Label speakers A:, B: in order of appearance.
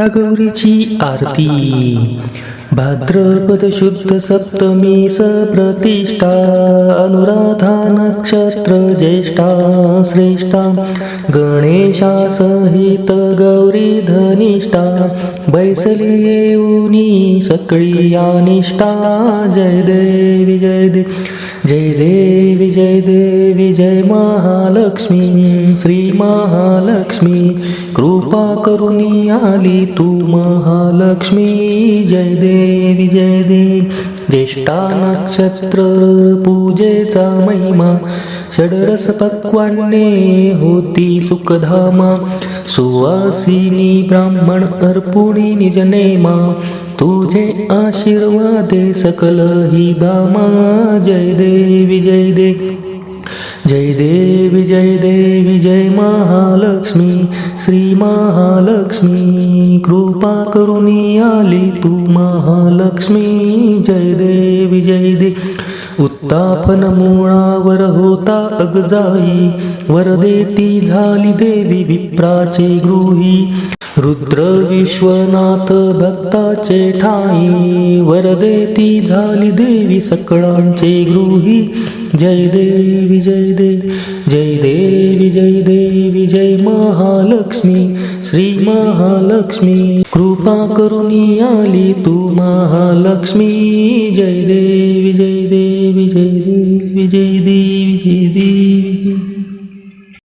A: गौरीची आरती. भाद्रपद शुद्ध सप्तमी सप्रतिष्ठा अनुराधा नक्षत्र ज्येष्ठा श्रेष्ठा. गणेशा सहित गौरी धनिष्ठा. बैसली येऊनी सकळी या निष्ठा. जय देवी जय देवी जय देवी विजय देवी जय महालक्ष्मी श्री महालक्ष्मी. कृपा करुणी आली तू महालक्ष्मी. जय देवी जय देवी. ज्येष्ठा नक्षत्र पूजेचा महिमा. षडरस पक्वाने होती सुखधामा। सुवासिनी ब्राह्मण अर्पुणी निजनेमा। तुझे आशीर्वादे सकल ही दामा। जय देवी जय देवी जय देवी जय देवी जय महालक्ष्मी। श्री महालक्ष्मी कृपा करुणी आली तू महालक्ष्मी। जय देवी जय देवी उत्तापन मुळावर होता अगजाई. वरदेती झाली देवी विप्राचे गृही. रुद्र विश्वनाथ भक्ताचे ठाई. वरदेती झाली देवी सकळांचे गृही. जय देवी जय देवी जय देवी जय देवी जय महालक्ष्मी. श्री महालक्ष्मी कृपा करुणी आली तू महालक्ष्मी. जय देवी जय देवी ദേവി ദേവി